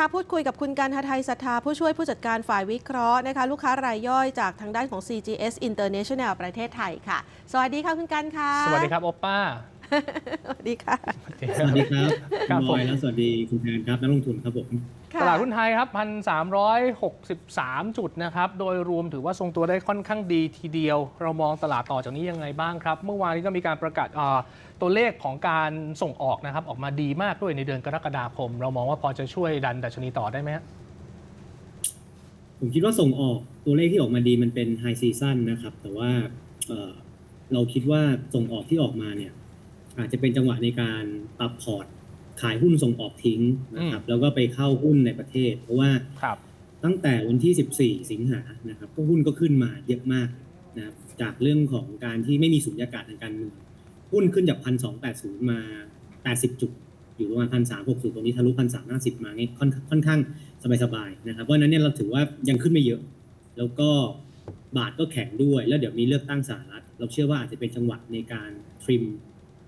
ค่ะพูดคุยกับคุณการทไทยศรัทธาผู้ช่วยผู้จัดการฝ่ายวิเคราะห์นะคะลูกค้ารายย่อยจากทางด้านของ CGS International ประเทศไทยค่ะ สวัสดีค่ะคุณการค่ะ สวัสดีครับโอป้า สวัสดีค่ะ สวัสดีครับครัคุบณบอยผมและสวัสดีคุณแทนครับนักลงทุนครับผมค่ะต ลาดหุ้นไทยครับ 1,363 จุดนะครับ โดยรวมถือว่าทรงตัวได้ค่อนข้างดีทีเดียว เรามองตลาดต่อจากนี้ยังไงบ้างครับ เมื่อวานนี้ก็มีการประกาศตัวเลขของการส่งออกนะครับ ออกมาดีมากด้วยในเดือนกรกฎาคม เรามองว่าพอจะช่วยดันดัชนีต่อได้ไหมผมคิดว่าส่งออกตัวเลขที่ออกมาดีมันเป็นไฮซีซั o นนะครับ แต่ว่าเเราคิดว่าส่งออกที่ออกมาเนี่ยอาจจะเป็นจังหวะในการปรับพอร์ต ขายหุ้นส่งออกทิ้งนะครับแล้วก็ไปเข้าหุ้นในประเทศ เพราะว่าครับตั้งแต่วันที่ 14 สิงหานะครับก็หุ้นก็ขึ้นมาเยอะมากนะครับจากเรื่องของการที่ไม่มีสุญญากาศทางการเมืองหุ้นขึ้นจาก 1,280 มา 80 จุด อยู่ประมาณ 1,360 ตรงนี้ทะลุ 1,350 มาเนี่ยค่อนค่อนข้างสบายๆนะครับเพราะฉะนั้นเนี่ยเราถือว่ายังขึ้นไม่เยอะ แล้วก็บาทก็แข็งด้วย แล้วเดี๋ยวมีเลือกตั้งสหรัฐ เราเชื่อว่าอาจจะเป็นจังหวะในการทริม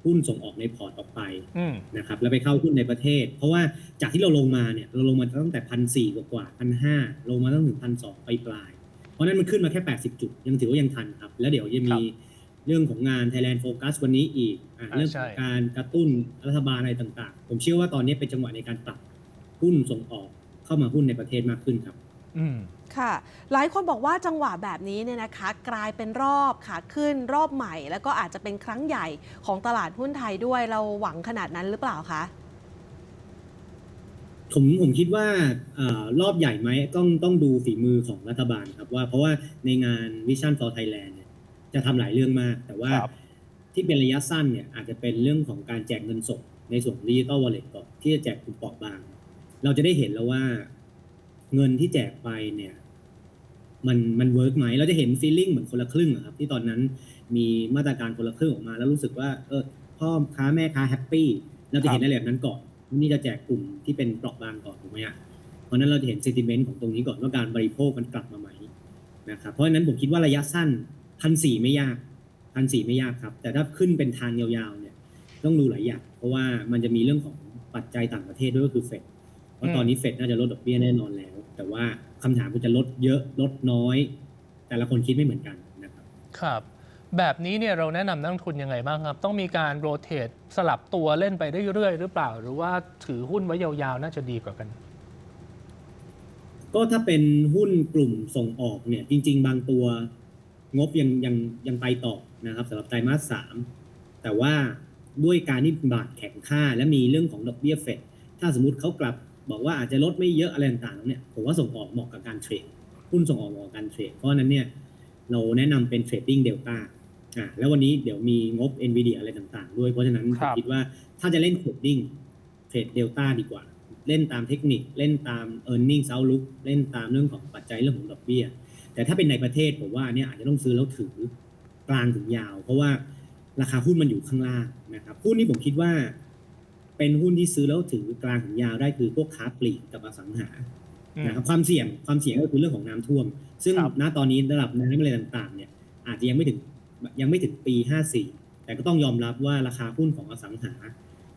หุ้นส่งออกในพอร์ตออกไปอืมนะครับแล้วไปเข้าหุ้นในประเทศ เพราะว่าจากที่เราลงมาเนี่ยเราลงมาตั้งแต่พันสี่กว่าพันห้าลงมาตั้งถึงพันสองไปปลายๆเพราะฉะนั้นมันขึ้นมาแค่ 80 จุด ยังถือว่ายังทันครับ แล้วเดี๋ยวจะมีเรื่องของงาน Thailand Focus วันนี้อีกอะอ่าเรื่องใช่ของการกระตุ้นรัฐบาลอะไรต่างๆ ผมเชื่อว่าตอนนี้เป็นจังหวะในการปรับหุ้นส่งออกเข้ามาหุ้นในประเทศมากขึ้นครับ อืม ค่ะ หลายคนบอกว่าจังหวะแบบนี้เนี่ยนะคะ กลายเป็นรอบขาขึ้นรอบใหม่ แล้วก็อาจจะเป็นครั้งใหญ่ของตลาดหุ้นไทยด้วยเราหวังขนาดนั้นหรือเปล่าคะ ผมผมคิดว่าเออรอบใหญ่ไหมต้องต้องดูฝีมือของรัฐบาลครับว่าเพราะว่าในงาน Vision for Thailand เนี่ยจะทำหลายเรื่องมาก แต่ว่าครับ ที่เป็นระยะสั้นเนี่ยอาจจะเป็นเรื่องของการแจกเงินสดในส่วนดิจิตอลวอลเล็ตก่อนที่จะแจกกลุ่มเปราะบาง เราจะได้เห็นแล้วว่า เงินที่แจกไปเนี่ย มันมันเวิร์กไหมเราจะเห็นฟีลลิ่งเหมือนคนละครึ่งอะครับ ที่ตอนนั้นมีมาตรการคนละครึ่งออกมา แล้วรู้สึกว่าเออพ่อค้าแม่ค้าแฮปปี้เราจะเห็นอะไรแบบนั้นก่อนวันนี้จะแจกกลุ่มที่เป็นเปราะบางก่อนถูกไหมฮะเพราะฉะนั้นเราจะเห็นเซติเมนต์ของตรงนี้ก่อนว่าการบริโภคมันกลับมาไหมนะครับเพราะฉะนั้นผมคิดว่าระยะสั้นพันสี่ไม่ยากพันสี่ไม่ยากครับ แต่ถ้าขึ้นเป็นทางยาวๆเนี่ย ต้องดูหลายอย่างเพราะว่ามันจะมีเรื่องของปัจจัยต่างประเทศด้วยก็คือเฟดเพราะตอนนี้เฟดน่าจะลดดอกเบี้ยแน่นอนแล้ว แต่ว่าคำถามคือจะลดเยอะลดน้อย แต่ละคนคิดไม่เหมือนกันนะครับครับแบบนี้เนี่ยเราแนะนำนักลงทุนยังไงบ้างครับ ต้องมีการโรเตทสลับตัวเล่นไปเรื่อยๆ หรือเปล่า หรือว่าถือหุ้นไว้ยาวๆ น่าจะดีกว่ากัน ก็ถ้าเป็นหุ้นกลุ่มส่งออกเนี่ย จริง ๆ บางตัวงบยังยังยังไปต่อนะครับสำหรับไตรมาสสามแต่ว่าด้วยการที่บาทแข็งค่า และมีเรื่องของดอกเบี้ยเฟดถ้าสมมติเขากลับ บอกว่าอาจจะลดไม่เยอะอะไรต่างๆเนี่ยผมว่าส่งออกเหมาะกับการเทรดหุ้นส่งออกเหมาะกับการเทรดเพราะฉะนั้นเนี่ยเราแนะนำเป็นเทรดดิ้งเดลต้าอ่าแล้ววันนี้เดี๋ยวมีงบ NVIDIA อะไรต่างๆ ด้วยเพราะฉะนั้นคผรัมบคิดว่าถ้าจะเล่นเทรดดิ้งเทรดเดลต้าดีกว่า เล่นตามเทคนิคเล่นตาม e a r n i n g ็ outlook เล่นตามเรื่องของปัจจัยเรื่องของดอกเบี้ยแต่ถ้าเป็นในประเทศผมว่าเนี่ยอาจจะต้องซื้อแล้วถือกลางถึงยาว เพราะว่าราคาหุ้นมันอยู่ข้างล่างนะครับหุ้นนี้ผมคิดว่า เป็นหุ้นที่ซื้อแล้วถือกลางถึงยาวได้คือพวกค้าปลีกกับอสังหาอืมนะครับความเสี่ยงความเสี่ยงก็คือเรื่องของน้ำท่วม ซึ่งครับณตอนนี้ระดับน้ำอะไรต่างๆ เนี่ยอาจจะยังไม่ถึงยังไม่ถึงปี 54 แต่ก็ต้องยอมรับว่าราคาหุ้นของอสังหา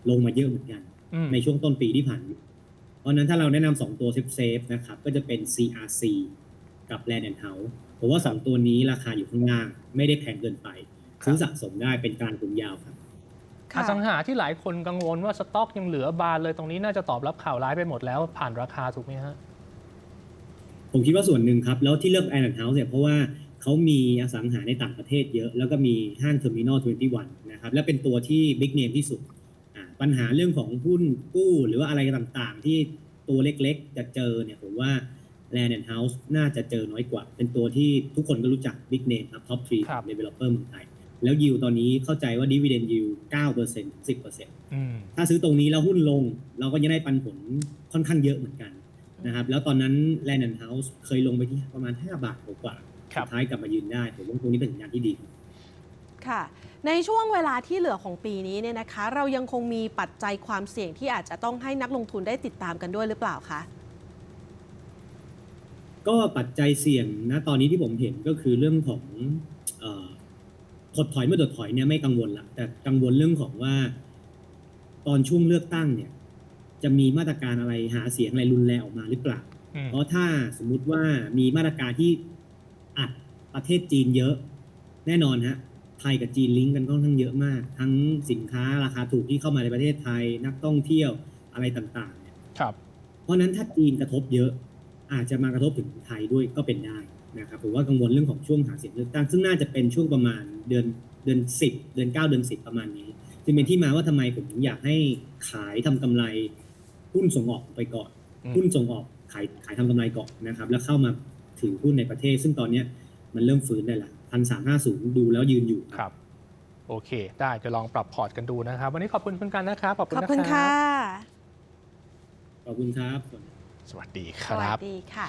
ลงมาเยอะเหมือนกันอืมในช่วงต้นปีที่ผ่านมาเพราะฉะนั้นถ้าเราแนะนำสองตัวเซฟเซฟๆนะครับก็จะเป็น CRC กับ Land and House ผมว่าสองตัวนี้ราคาอยู่ข้างล่าง ไม่ได้แพงเกินไปซื้อสะสมได้เป็นกลางถึงยาวครับ อสังหาที่หลายคนกังวลว่าสต็อกยังเหลือบานเลยตรงนี้น่าจะตอบรับข่าวร้ายไปหมดแล้วผ่านราคาถูกไหมฮะผมคิดว่าส่วนหนึ่งครับ แล้วที่เลือก Land and House เนี่ยเพราะว่าเขามีอสังหาในต่างประเทศเยอะ แล้วก็มีห้าง Terminal 21 นะครับ และเป็นตัวที่ Big Name ที่สุดอ่าปัญหาเรื่องของหุ้นกู้ หรือว่าอะไรต่างๆ ที่ตัวเล็กๆ จะเจอเนี่ยผมว่า Land and House น่าจะเจอน้อยกว่า เป็นตัวที่ทุกคนก็รู้จัก Big Name ครับ Top 3ครับ Developer เมืองไทย แล้วยิวตอนนี้เข้าใจว่า Dividend Yield 9% 10%อืมถ้าซื้อตรงนี้แล้วหุ้นลง เราก็จะได้ปันผลค่อนข้างเยอะเหมือนกันนะครับแล้วตอนนั้น Land and House เคยลงไปที่ประมาณ 5 บาทกว่าๆครัสุบดท้ายกลับมายืนได้ผมว่าตรงนี้เป็นสัญญาณที่ดีค่ะในช่วงเวลาที่เหลือของปีนี้เนี่ยนะคะ เรายังคงมีปัจจัยความเสี่ยงที่อาจจะต้องให้นักลงทุนได้ติดตามกันด้วยหรือเปล่าคะก็ปัจจัยเสี่ยงนะตอนนี้ที่ผมเห็นก็คือเรื่องของเอ่อ ถดถอยเมื่อถดถอยเนี่ยไม่กังวลละแต่กังวลเรื่องของว่า ตอนช่วงเลือกตั้งเนี่ย จะมีมาตรการอะไรหาเสียงอะไรรุนแรงออกมาหรือเปล่าอืมเพราะถ้าสมมุติว่ามีมาตรการที่อัดประเทศจีนเยอะ แน่นอนฮะไทยกับจีนลิงก์กันค่อนข้างเยอะมาก ทั้งสินค้าราคาถูกที่เข้ามาในประเทศไทยนักท่องเที่ยวอะไรต่างๆเนี่ยครับ เพราะฉะนั้นถ้าจีนกระทบเยอะ อาจจะมากระทบถึงไทยด้วยก็เป็นได้ นะครับผมว่ากังวลเรื่องของช่วงหาเสียงเลือกตั้งซึ่งน่าจะเป็นช่วงประมาณเดือนเดือนสิบเดือนเก้าเดือนสิบประมาณนี้จึงเป็นที่มาว่าทำไมผมถึงอยากให้ขายทำกำไรหุ้นส่งออกไปก่อนอืมหุ้นส่งออกขายขายทำกำไรก่อนนะครับ แล้วเข้ามาถือหุ้นในประเทศ ซึ่งตอนเนี้ยมันเริ่มฟื้นได้ละพันสามห้าศูนย์ดูแล้วยืนอยู่ครับ โอเค ได้จะลองปรับพอร์ตกันดูนะครับ วันนี้ขอบคุณคุณกันนะครับขอบคุณขอบนะคุณคค่ะรับขอบคุณครับ สวัสดีคสวัรัสบดีค่ะ